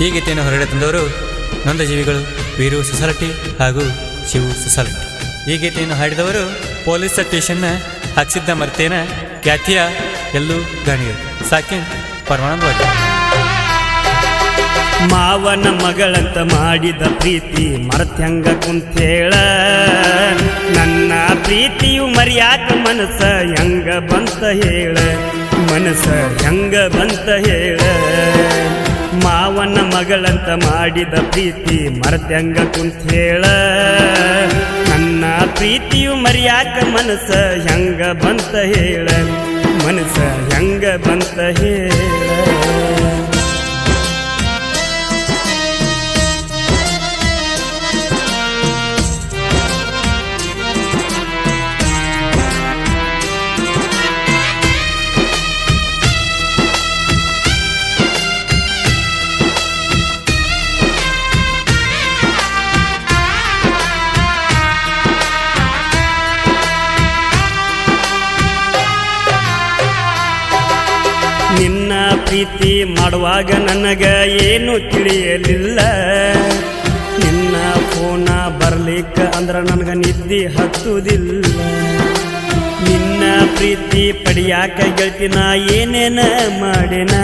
ಈ ಗೀತೆಯನ್ನು ಹೊರಗಡೆ ತಂದವರು ನೊಂದ ಜೀವಿಗಳು ವೀರು ಹಾಗೂ ಶಿವು ಸೊಸೈಟಿ. ಈ ಗೀತೆಯನ್ನು ಹಾಡಿದವರು ಪೊಲೀಸ್ ಸ್ಟೇಷನ್ನ ಹಾಕ್ಸಿದ್ದ ಮರ್ತೇನ ಖ್ಯಾತಿಯ ಎಲ್ಲೂ ಗಾಣಿಗರು. ಸಾಕಿನ್ ಪರಮಾನಂದ ಮಾವನ ಮಗಳಂತ ಮಾಡಿದ ಪ್ರೀತಿ ಮರತ್ಯಂಗ ಕುಂತೇಳ. ನನ್ನ ಪ್ರೀತಿಯು ಮರ್ಯಾಕ ಮನಸ್ಸ ಹೆಂಗ ಬಂತ ಹೇಳ. ಮನಸ್ಸ ಹೆಂಗ ಬಂತ ಹೇಳ. ಮಾವನ ಮಗಳಂತ ಮಾಡಿದ ಪ್ರೀತಿ ಮರತ್ಯಂಗ ಕುಂತೇಳ ನನ್ನ ಪ್ರೀತಿಯು ಮರ್ಯಾಕ ಮನಸ್ಸ ಹೆಂಗ ಬಂತ ಹೇಳ. ಮನಸ್ಸ ಹೆಂಗ ಬಂತ ಹೇಳ. ಪ್ರೀತಿ ಮಾಡುವಾಗ ನನಗ ಏನು ತಿಳಿಯಲಿಲ್ಲ. ನಿನ್ನ ಫೋನ ಬರ್ಲಿಕ್ಕ ಅಂದ್ರ ನನಗ ನಿದ್ದೆ ಹತ್ತುದಿಲ್ಲ. ನಿನ್ನ ಪ್ರೀತಿ ಪಡಿಯಾಕ ಗೆಳ್ತಿನ ಏನೇನ ಮಾಡಿನ.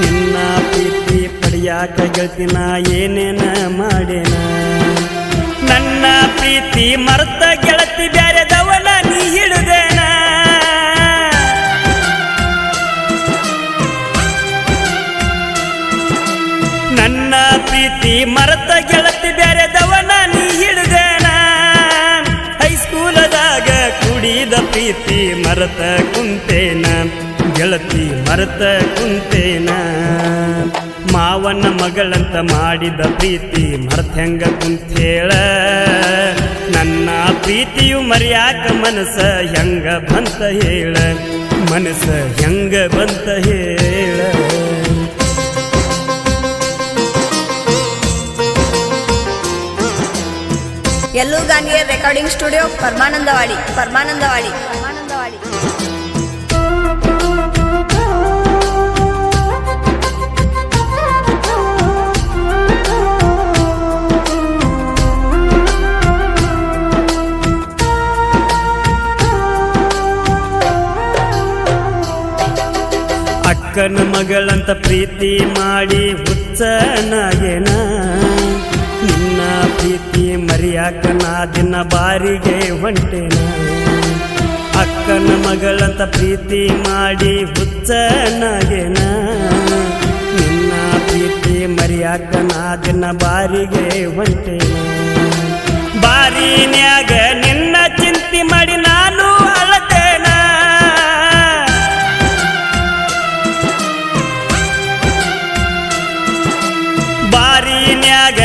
ನಿನ್ನ ಪ್ರೀತಿ ಪಡಿಯಾಕ ಗೆಳ್ತಿನ ಏನೇನ ಮಾಡಿನ. ನನ್ನ ಪ್ರೀತಿ ಮರ್ತ ಗೆಳತಿ ಬ್ಯಾರೆದವನ ನೀ ಹಿಡಿದೇನ ಪ್ರೀತಿ ಮರತ ಗೆಳತಿ ಬೇರೆದವನ ನೀ ಹಿಡ್ದೇನ? ಹೈಸ್ಕೂಲದಾಗ ಕುಡಿದ ಪ್ರೀತಿ ಮರತ ಕುಂತೇನ? ಗೆಳತಿ ಮರತ ಕುಂತೇನ? ಮಾವನ ಮಗಳಂತ ಮಾಡಿದ ಪ್ರೀತಿ ಮರತ ಹೆಂಗ ಕುಂತೇಳ? ನನ್ನ ಪ್ರೀತಿಯು ಮರ್ಯಾಕ ಮನಸ ಹೆಂಗ ಬಂತ ಹೇಳ? ಮನಸ ಹೆಂಗ ಬಂತ ಹೇಳ? ಎಲ್ಲೂ ಗಾಂಧಿಯ ರೆಕಾರ್ಡಿಂಗ್ ಸ್ಟುಡಿಯೋ ಪರಮಾನಂದವಾಡಿ ಪರಮಾನಂದವಾಡಿ ಪರಮಾನಂದವಾಡಿ ಅಕ್ಕನ ಮಗಳಂತ ಪ್ರೀತಿ ಮಾಡಿ ಹುಚ್ಚನಾಗೇನ ನಾ ದಿನ ಬಾರಿಗೆ ಹೊಂಟೇನ? ಅಕ್ಕನ ಮಗಳಂತ ಪ್ರೀತಿ ಮಾಡಿ ಹುಚ್ಚನಾಗೇನ? ನಿನ್ನ ಪ್ರೀತಿ ಮರಿಯಾಕ ನಾ ದಿನ ಬಾರಿಗೆ ಹೊಂಟೇನ? ಬಾರಿನ್ಯಾಗ ನಿನ್ನ ಚಿಂತೆ ಮಾಡಿ ನಾನು ಅಳತೇನ? ಬಾರಿನ್ಯಾಗ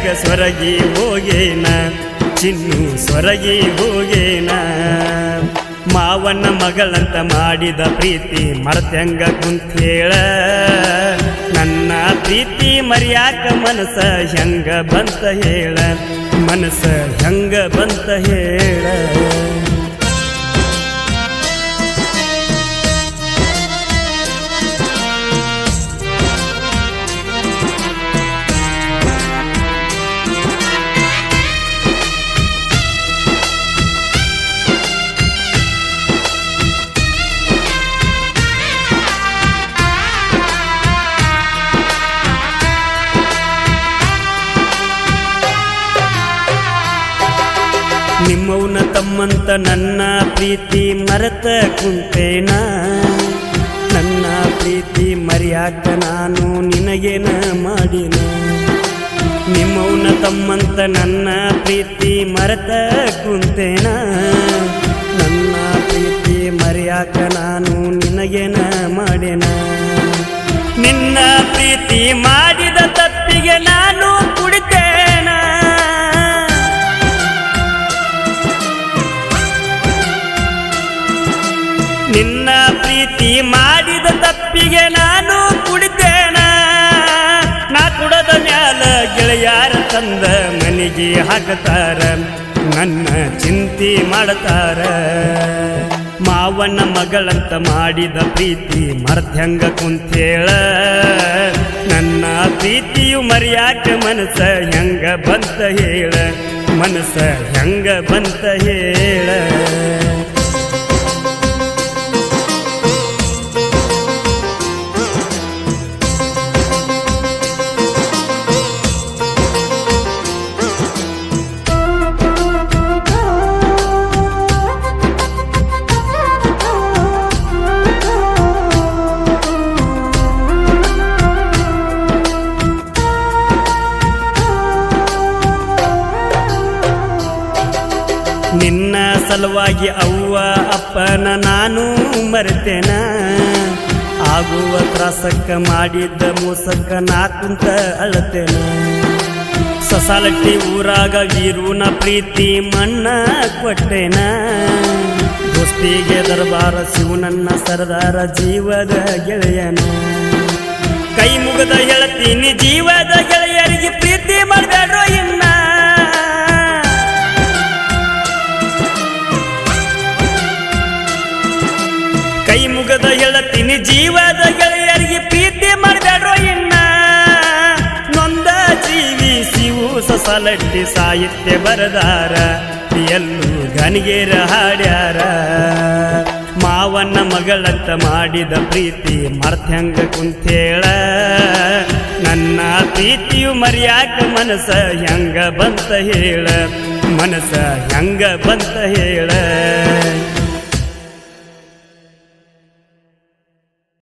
ಚಿಂತ್ಯಾಗ ಸ್ವರಗಿ ಹೋಗೇನ? ಚಿನ್ನು ಸ್ವರಗಿ ಹೋಗೇನ? ಮಾವನ ಮಗಳಂತ ಮಾಡಿದ ಪ್ರೀತಿ ಮರತ್ಯಂಗ ಕುಂತೇಳ ನನ್ನ ಪ್ರೀತಿ ಮರ್ಯಾಕ ಮನಸ ಹೆಂಗ ಬಂತ ಹೇಳ? ಮನಸ ಹೆಂಗ ಬಂತ ಹೇಳ? ತಮ್ಮಂತ ನನ್ನ ಪ್ರೀತಿ ಮರೆತ ಕುಂತೇನ? ನನ್ನ ಪ್ರೀತಿ ಮರ್ಯಾಕ ನಾನು ನಿನಗೇನ ಮಾಡಿನ? ನಿಮ್ಮವನ ತಮ್ಮಂತ ನನ್ನ ಪ್ರೀತಿ ಮರೆತ ಕುಂತೇನ? ಪ್ರೀತಿ ಮಾಡಿದ ತಪ್ಪಿಗೆ ನಾನು ಕುಡಿತೇನ? ನಾ ಕುಡದ ಮ್ಯಾಲ ಗೆಳೆಯಾರ ತಂದ ಮನೆಗೆ ಹಾಕತಾರ, ನನ್ನ ಚಿಂತೆ ಮಾಡತಾರ. ಮಾವನ ಮಗಳಂತ ಮಾಡಿದ ಪ್ರೀತಿ ಮರ್ದ್ಯಂಗ ಕುಂತೇಳ. ನನ್ನ ಪ್ರೀತಿಯು ಮರ್ಯಾಕ ಮನಸ್ಸ ಹೆಂಗ ಬಂತ ಹೇಳ ಮನಸ್ಸ ಹೆಂಗ ಬಂತ ಹೇಳ. ಸಲುವಾಗಿ ಅವ್ವ, ಅಪ್ಪನ ನಾನು ಮರೆತೇನ? ಆಗುವ ತ್ರಾಸಕ್ಕ ಮಾಡಿದ್ದ ಮೋಸಕ್ಕ ನಾ ಕುಂತ ಅಳತೇನ? ಸಸಾಲಟ್ಟಿ ಊರಾಗ ವೀರೂನ ಪ್ರೀತಿ ಮಣ್ಣ ಕೊಟ್ಟೇನ? ದೋಸ್ತಿಗೆ ದರ್ಬಾರ ಶಿವನನ್ನ ಸರದಾರ ಜೀವದ ಗೆಳೆಯನ? ಕೈ ಮುಗದ ಹೇಳ್ತೀನಿ ಜೀವದ ಗೆಳೆಯರಿಗೆ ಪ್ರೀತಿ ಮಾಡಬೇಡ್ರೋ ಇನ್ನ ಜೀವದ ಗೆಳೆಯರಿಗೆ ಪ್ರೀತಿ ಮಾಡಬೇಡ್ರೋ ಇನ್ನ. ನೊಂದ ಜೀವಿ ಸಿವು ಸಸಲಟ್ಟಿ ಸಾಹಿತ್ಯ ಬರದಾರ. ಎಲ್ಲೂ ಗನಿಗೇರ ಹಾಡ್ಯಾರ. ಮಾವನ್ನ ಮಗಳಂತ ಮಾಡಿದ ಪ್ರೀತಿ ಮರ್ತ್ಯಂಗ ಕುಂತೇಳ. ನನ್ನ ಪ್ರೀತಿಯು ಮರ್ಯಾಕ ಮನಸ ಹೆಂಗ ಬಂತ ಹೇಳ. ಮನಸ ಹೆಂಗ ಬಂತ ಹೇಳ.